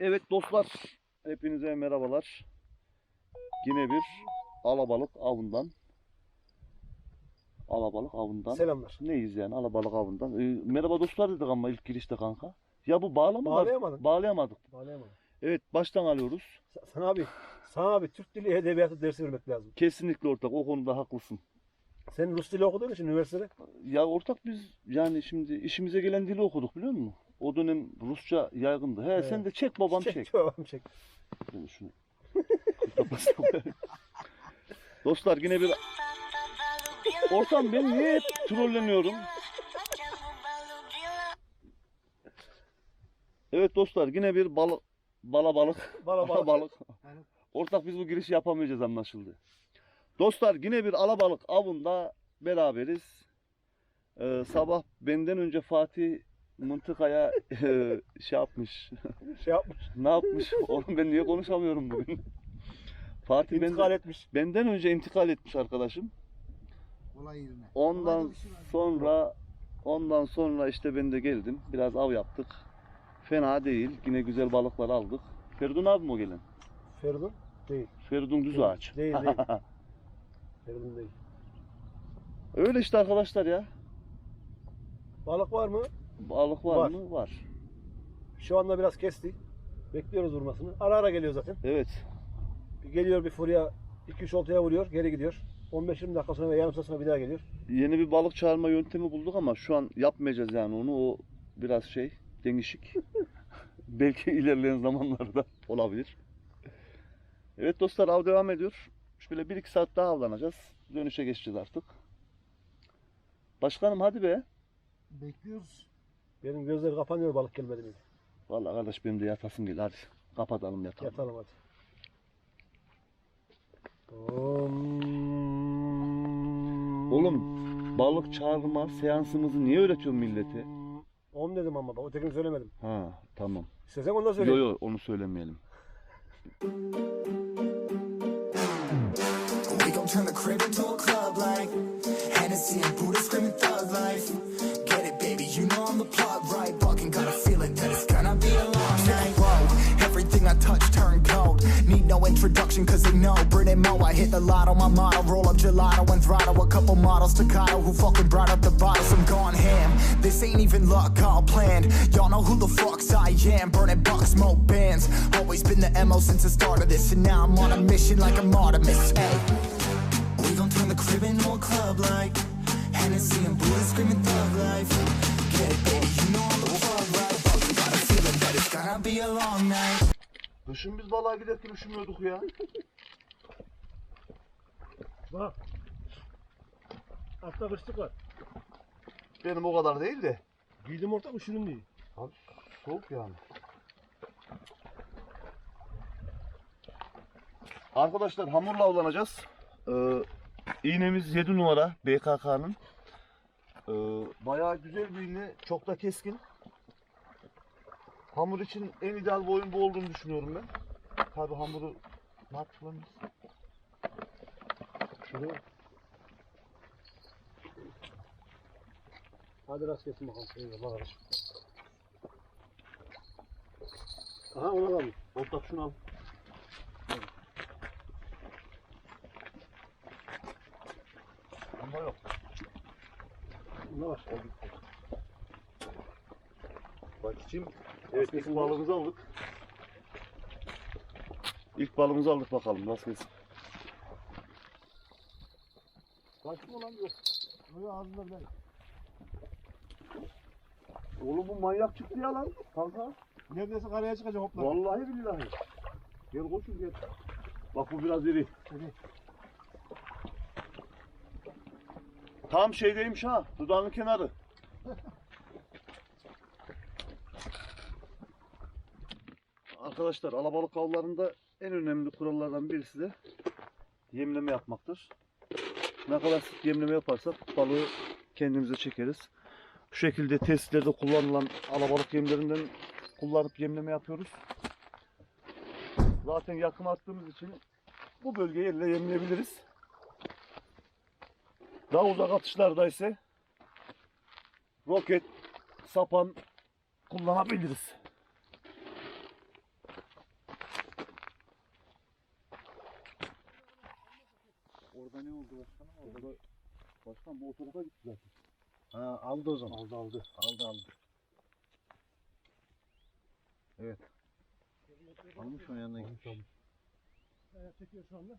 Evet dostlar, hepinize merhabalar. Yine bir alabalık avından. Alabalık avından. Selamlar. Neyiz yani alabalık avından. Ee, merhaba dostlar dedik ama ilk girişte kanka. Ya bu bağlama var. Bağlayamadık. Bağlayamadık. Bağlayamadım. Evet baştan alıyoruz. Sa- Sana abi, sana abi Türk dili edebiyatı dersi vermek lazım. Kesinlikle ortak o konuda haklısın. Sen Rus dili okuduğun için üniversitede Ya ortak biz yani şimdi işimize gelen dili okuduk biliyor musun? O dönem Rusça yaygındı. He Evet. sen de çek babam çek. çek. Babam çek. Şunu şunu. Dostlar yine bir Ortam ben niye hep trolleniyorum? Evet dostlar yine bir balık bala balık. Bala balık. balık. Ortak biz bu girişi yapamayacağız anlaşıldı. Dostlar yine bir alabalık avında beraberiz. Ee, sabah benden önce Fatih mıntıkaya e, şey yapmış. Şey yapmış. Ne yapmış? Oğlum ben niye konuşamıyorum bugün? Fatih İntikal benden, etmiş. benden önce intikal etmiş arkadaşım. Olay yerine. Ondan var. sonra ondan sonra işte ben de geldim. Biraz av yaptık. Fena değil. Yine güzel balıklar aldık. Feridun abi mi o gelen? Feridun değil. Feridun düz ağaç. Değil değil. Feridun değil. Öyle işte arkadaşlar ya. Balık var mı? Balık var, Var. mı? Var. Şu anda biraz kesti. Bekliyoruz vurmasını. Ara ara geliyor zaten. Evet. Bir geliyor bir furya 2-3 oltaya vuruyor. Geri gidiyor. 15-20 dakika sonra ve yarım saat sonra bir daha geliyor. Yeni bir balık çağırma yöntemi bulduk ama şu an yapmayacağız yani onu. O biraz şey değişik. Belki ilerleyen zamanlarda olabilir. Evet dostlar av devam ediyor. Şöyle 1-2 saat daha avlanacağız. Dönüşe geçeceğiz artık. Başkanım hadi be. Bekliyoruz. Benim gözler kapanıyor balık gelmedi mi? Vallahi kardeş benim de yatasım geliyor. Hadi kapatalım yatalım. Yatalım hadi. Oğlum, Balık çağırma seansımızı niye öğretiyorsun millete? Om dedim ama bak ötekini söylemedim. Ha tamam. İstesen onu da Yo söyleyeyim. yo onu söylemeyelim. We gon' turn the crib into a club like Hennessy and Buddha screaming thug life. Get you know I'm the plot right? Fucking got a feeling that it's gonna be a long night. Everything I touch turn cold. Need no introduction, cause they know Brit and Mo. I hit the lotto, my motto. Roll up gelato and throttle. A couple models, staccato, who fucking brought up the bottles. I'm gone ham. This ain't even luck, all planned. Y'all know who the fucks I am. Burning bucks, smoke bands. Always been the MO since the start of this. And now I'm on a mission like I'm Artemis. Hey. We gon' turn the crib into a club like Hennessy and Buddha screaming thug Kışın biz balığa giderken üşümüyorduk ya. Bak. Altta kışlık var. Benim o kadar değil de. Giydim orta üşürüm diye. Abi soğuk yani. Arkadaşlar hamurla avlanacağız. Ee, iğnemiz 7 numara BKK'nın. Ee, bayağı güzel bir iğne. Çok da keskin. Hamur için en ideal boyun bu olduğunu düşünüyorum ben. Tabi hamuru ne yaptık lan biz? Şuraya. Hadi rast gelsin bakalım. Eyvallah kardeşim. Aha ona kalmış. Ortak şunu al. Bunda var. Bak içeyim. Evet ilk balığımızı aldık. İlk balığımızı aldık bakalım nasıl. Kaçtı mı lan yok. Böyle ağzında ben. Oğlum bu manyak çıktı ya lan kanka. Neredeyse karaya çıkacak hopla. Vallahi billahi. Gel koçum gel. Bak bu biraz iri. Tam şeydeymiş ha. Dudağının kenarı. Arkadaşlar alabalık avlarında en önemli kurallardan birisi de yemleme yapmaktır. Ne kadar sık yemleme yaparsak balığı kendimize çekeriz. Bu şekilde testlerde kullanılan alabalık yemlerinden kullanıp yemleme yapıyoruz. Zaten yakın attığımız için bu bölgeyi elle yemleyebiliriz. Daha uzak atışlarda ise roket, sapan kullanabiliriz. Orada ne oldu başkanım? Orada da başkan bu otobüse gitti zaten. Ha aldı o zaman. Aldı aldı. Aldı aldı. Evet. Almış o yanına gitmiş. Çekiyor şu anda.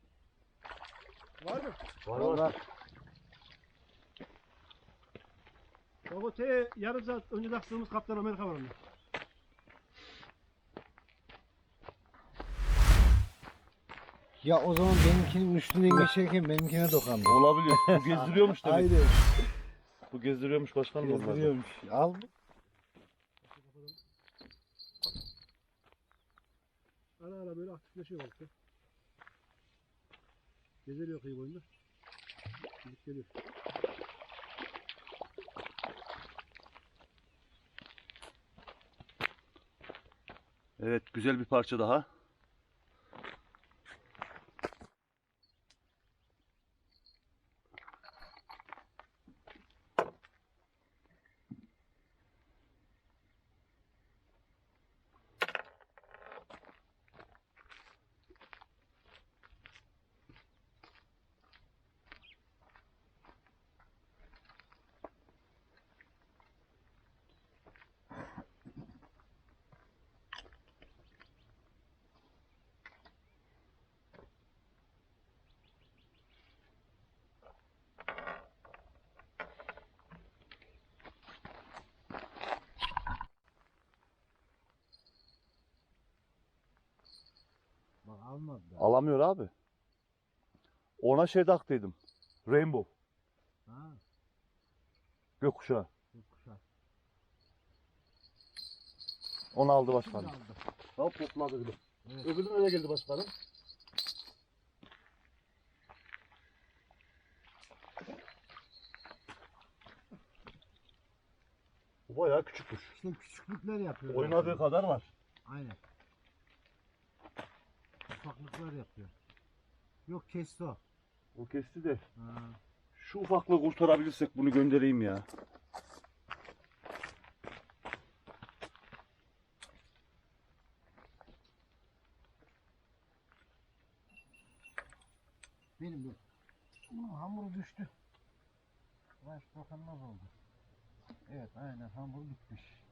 Var mı? Var var. var. Baba te yarım saat önce taktığımız Kaptan Amerika var onda. Ya o zaman benimkinin üstünden geçerken benimkine dokandı. Olabilir. Bu gezdiriyormuş demek. Aynen. Bu gezdiriyormuş başkanım onları. Gezdiriyormuş. Al. Ara ara böyle aktifleşiyor balık ya. Gezeliyor kıyı boyunda. Gidip geliyor. Evet güzel bir parça daha. Bak almadı. Alamıyor abi. Ona şey taktıydım. Rainbow. Ha. Gökkuşağı. Çok kuşak. Onu aldı başkanım. Aldı. Hop topladı bile. Evet. Öbürünün öyle geldi başkanım. Bu bayağı küçükmüş. İşte küçüklükler yapıyor. Oynadığı kadar var. Aynen. Ufaklıklar yapıyor. Yok kesti o. O kesti de. Ha. Şu ufaklığı kurtarabilirsek bunu göndereyim ya. Benim bu. Bunun hamuru düştü. Baş dokunmaz oldu. Evet aynen hamur bitmiş.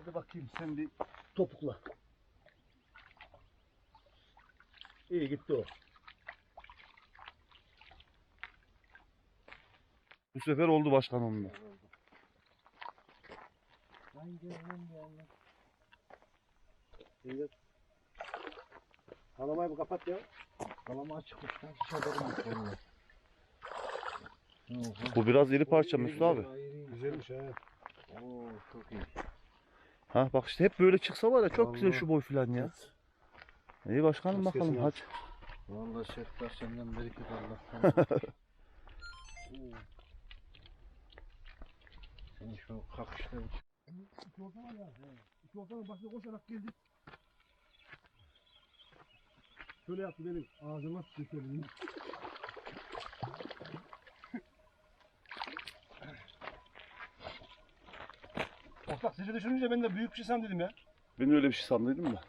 Hadi bakayım sen bir Topukla. İyi gitti o. Bu sefer oldu başkan onunla. Ben gelmem yani. Evet. Kalamayı bir kapat ya. Kalama yok vallahi. Oho. Bu biraz iri parça Mesut abi. Güzelmiş ha. Oo çok iyi. Ha bak işte hep böyle çıksa var ya çok güzel Vallahi. şu boy filan ya. İyi başkanım Nasıl bakalım hadi. Vallahi Şeftar senden bereket Allah'tan. Oo. Senin şu kakışları İki orta var ya. İki ortanın başına koşarak geldi. Şöyle yaptı benim ağzıma sıçradı. Ortak sizi düşününce ben de büyük bir şey sandım dedim ya. Ben öyle bir şey sandıydım da.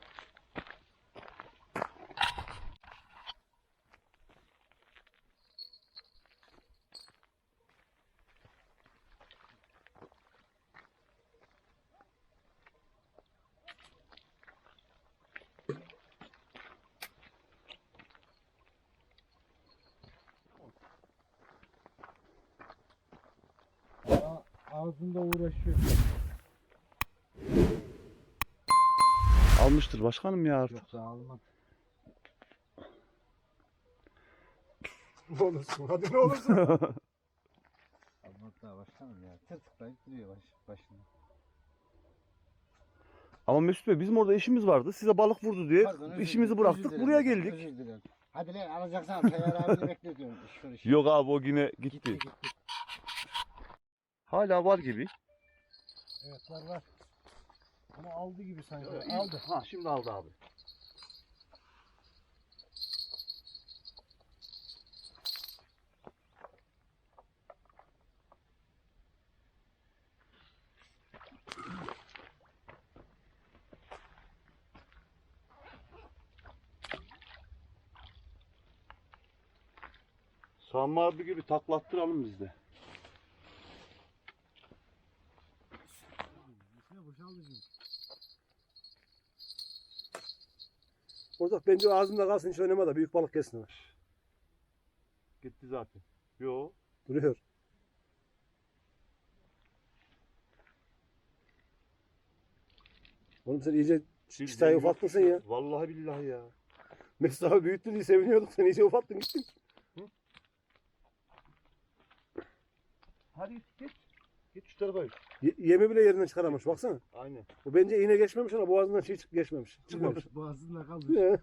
Ağzında uğraşıyor. Almıştır başkanım ya artık. Yoksa almaz. Ne olursun hadi ne olursun. Almaz daha başkanım ya. Tırtıklayıp duruyor baş, başına. Ama Mesut Bey bizim orada işimiz vardı. Size balık vurdu diye Pardon, özür işimizi bıraktık özür dilerim buraya geldik. Özür dilerim. Hadi lan alacaksan. İş var iş. Yok abi o yine gitti. Hala var gibi. Evet var var. Ama aldı gibi sanki. Ee, aldı. Ha şimdi aldı abi. Sami abi gibi taklattıralım biz de. Orada bence ağzında kalsın hiç oynama da büyük balık kesin. Gitti zaten. Yo. Duruyor. Oğlum sen iyice çıtayı ufaltmışsın ya. Vallahi billahi ya. Mesut abi büyüttü diye seviniyorduk. Sen iyice ufattın gittin. Hadi git git. Şu tarafa git. Ye- yemi bile yerinden çıkaramamış baksana. Aynen. Bu bence iğne geçmemiş ama boğazından şey çık- geçmemiş. Çıkmamış. Boğazında kaldı.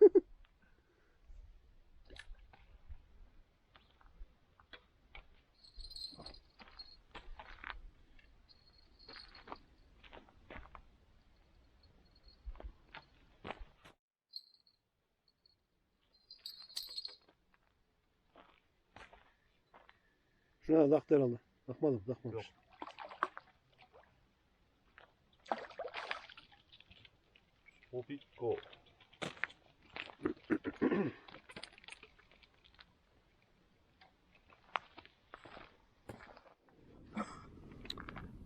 Şuna da taktı herhalde. Takmadım, takmamış. Popiko.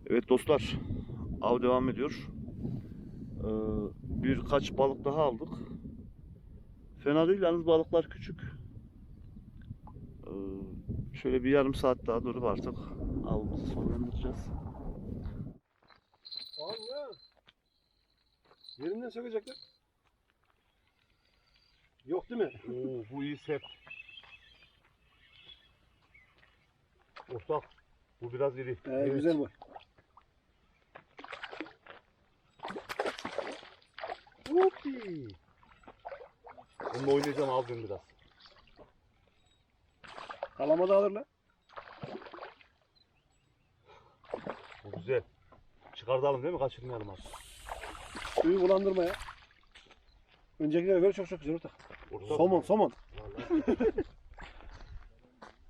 Evet dostlar, av devam ediyor. Ee, birkaç balık daha aldık. Fena değil yalnız balıklar küçük. Ee, şöyle bir yarım saat daha durup artık avımızı sonlandıracağız. Allah! Yerinden sökecekler. Yok değil mi? Oo, bu iyi sert. Ortak, bu biraz iri. Ee, Güzel bu. Hoppi. Bununla oynayacağım al biraz. Kalama da alırlar. Bu güzel. Çıkartalım değil mi? Kaçırmayalım artık. Suyu bulandırma ya. Öncekine göre çok çok güzel. Ortak. Somon, somon.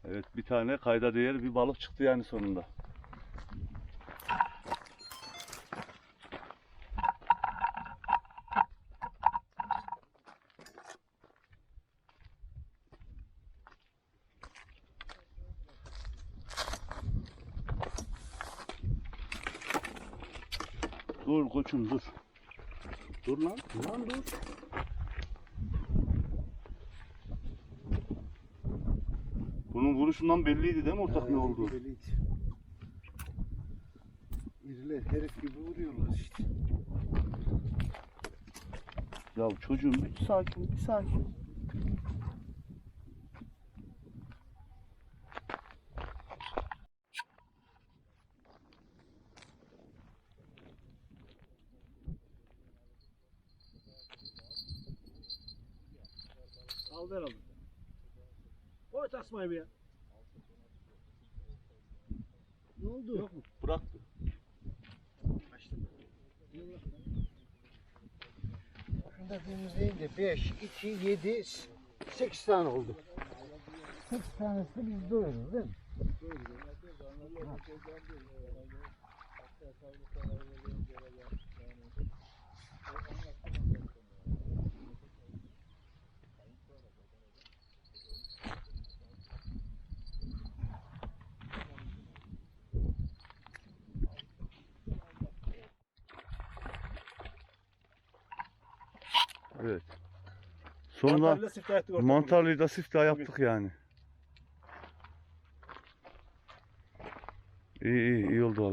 Evet bir tane kayda değer bir balık çıktı yani sonunda. Dur koçum dur. Dur lan. Lan dur. Bunun vuruşundan belliydi değil mi ortak ne oldu? İriler herif gibi vuruyorlar işte. Ya çocuğum bir sakin, bir sakin. Aldı herhalde. Oy tasmayı bir ya. Ne oldu? Yok mu? Bıraktı. Şunda temizleyince 5, 2, 7, 8 tane oldu. 8 tanesini biz doyururuz değil mi? Evet. Sonra Mantarıyla siftah ettik ortak. mantarlıyı da siftah yaptık yani. İyi iyi iyi oldu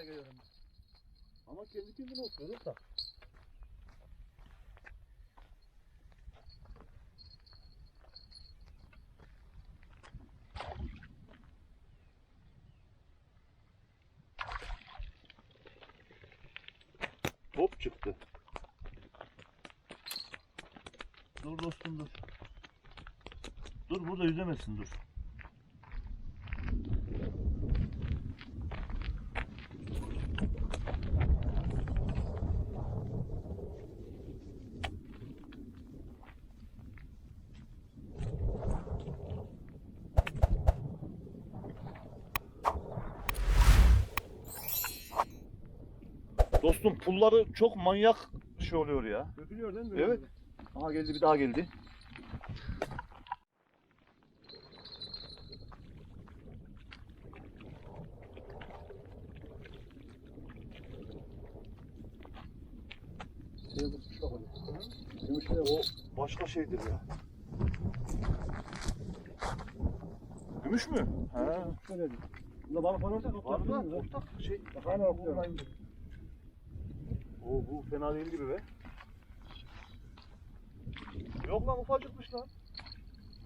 geliyorum. Ama kendi kendine oturuyor da. Hop çıktı. Dur dostum dur. Dur burada yüzemezsin dur. Dostum pulları çok manyak şey oluyor ya. Dökülüyor değil mi? Evet. Aha geldi bir daha geldi. Şeydir ya. Gümüş mü? Ha. şöyle. Bunda balık var orada. Var da ortak şey. Hala okuyor. Oo bu fena değil gibi be. Yok lan ufacıkmış lan.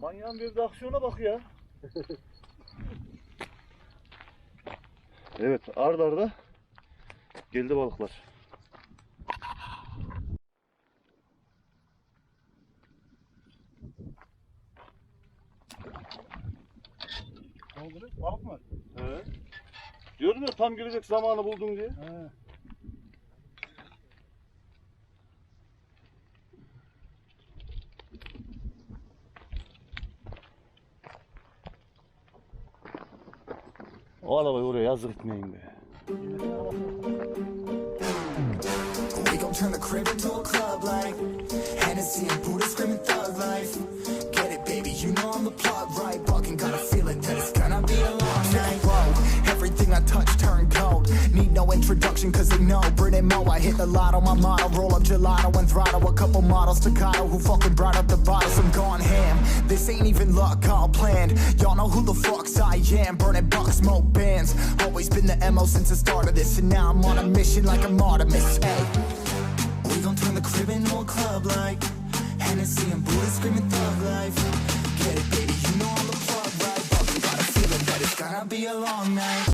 Manyağın bir de aksiyona bak ya. evet ard arda geldi balıklar. Ne oldu? Balık mı? He. Diyorum ya tam gelecek zamanı buldun diye. He. O arabayı oraya yazık etmeyin be. We gon' turn the crib into a club like Hennessy and Buddha screaming thug life. Get it, baby, you know I'm the plot right. Fucking got a cause they know Brit and Mo, I hit the lotto, my motto Roll up gelato and throttle. A couple models Staccato who fucking brought up the bottles I'm gone ham, this ain't even luck, all planned. Y'all know who the fucks I am. Burning bucks, smoke bands. Always been the MO since the start of this And now I'm on a mission like a martyr. Artemis, ayy. We gon' turn the crib into a club like Hennessy and Buddha screaming thug life. Get it baby, you know I'm the plug right? But got a feeling that it's gonna be a long night.